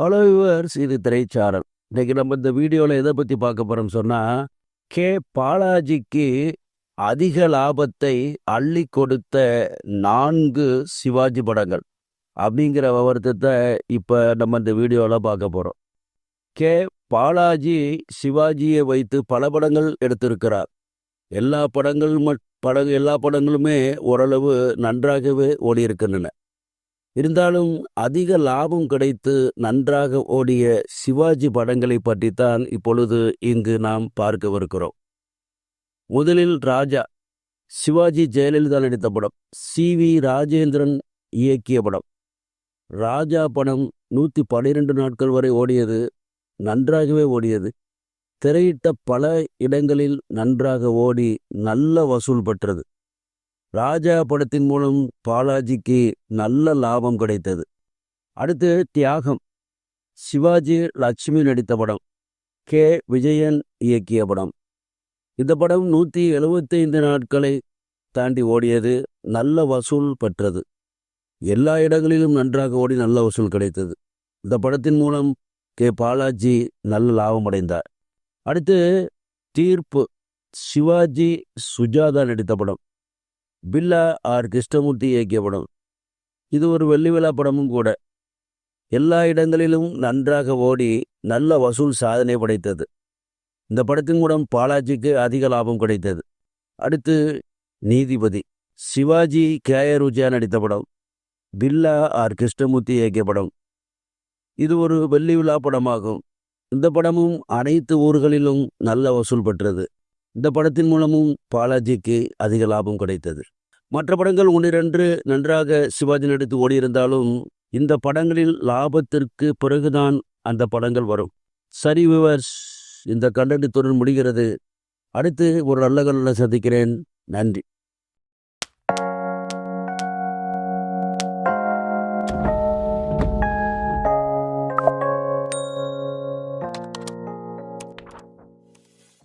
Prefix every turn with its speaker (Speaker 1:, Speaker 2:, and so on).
Speaker 1: Hello viewers இது திரைச்சாரல். இன்னைக்கு நம்ம இந்த வீடியோவில் எதை பற்றி பார்க்க போகிறோம் சொன்னால் கே. பாலாஜிக்கு அதிக லாபத்தை அள்ளி கொடுத்த நான்கு சிவாஜி படங்கள் அப்படிங்கிற விவரத்தை இப்போ நம்ம இந்த வீடியோவில் பார்க்க போகிறோம் கே. பாலாஜி சிவாஜியை வைத்து பல படங்கள் எடுத்திருக்கிறார். எல்லா படங்கள் மட் பட எல்லா படங்களுமே ஓரளவு நன்றாகவே ஓடியிருக்கின்றன. இருந்தாலும் அதிக லாபம் கிடைத்து நன்றாக ஓடிய சிவாஜி படங்களை பற்றித்தான் இப்பொழுது இங்கு நாம் பார்க்கவிருக்கிறோம். முதலில் ராஜா சிவாஜி ஜெயலலிதா நடித்த படம் சி வி ராஜேந்திரன் இயக்கிய படம். ராஜா படம் நூற்றி பன்னிரெண்டு நாட்கள் வரை ஓடியது நன்றாகவே ஓடியது. திரையிட்ட பல இடங்களில் நன்றாக ஓடி நல்ல வசூல் பெற்றது. ராஜா படத்தின் மூலம் பாலாஜிக்கு நல்ல லாபம் கிடைத்தது. அடுத்து தியாகம். சிவாஜி லட்சுமி நடித்த படம். கே. விஜயன் இயக்கிய படம். இந்த படம் நூற்றி எழுபத்தைந்து நாட்களை தாண்டி ஓடியது நல்ல வசூல் பெற்றது. எல்லா இடங்களிலும் நன்றாக ஓடி நல்ல வசூல் கிடைத்தது. இந்த படத்தின் மூலம் கே. பாலாஜி நல்ல லாபம் அடைந்தார். அடுத்து தீர்ப்பு. சிவாஜி சுஜாதா நடித்த படம். பில்லா ஆர் கிருஷ்ணமூர்த்தி இயக்கிய படம். இது ஒரு வெள்ளி விழா படமும் கூட. எல்லா இடங்களிலும் நன்றாக ஓடி நல்ல வசூல் சாதனை படைத்தது. இந்த படத்தின் மூலம் பாலாஜிக்கு அதிக லாபம் கிடைத்தது. அடுத்து நீதிபதி சிவாஜி கே ஆர் விஜயா நடித்த படம். பில்லா ஆர் கிருஷ்ணமூர்த்தி இயக்கிய படம். இது ஒரு வெள்ளி விழா படமாகும். இந்த படமும் அனைத்து ஊர்களிலும் நல்ல வசூல் பெற்றது. இந்த படத்தின் மூலமும் பாலாஜிக்கு அதிக லாபம் கிடைத்தது. மற்ற படங்கள் ஒன்றிரண்டு நன்றாக சிவாஜி நடித்து ஓடியிருந்தாலும் இந்த படங்களில் லாபத்திற்கு பிறகுதான் அந்த படங்கள் வரும். சரி விவர்ஸ் இந்த கண்டனத்துடன் முடிகிறது. அடுத்து ஒரு நல்ல கல்ல சந்திக்கிறேன். நன்றி.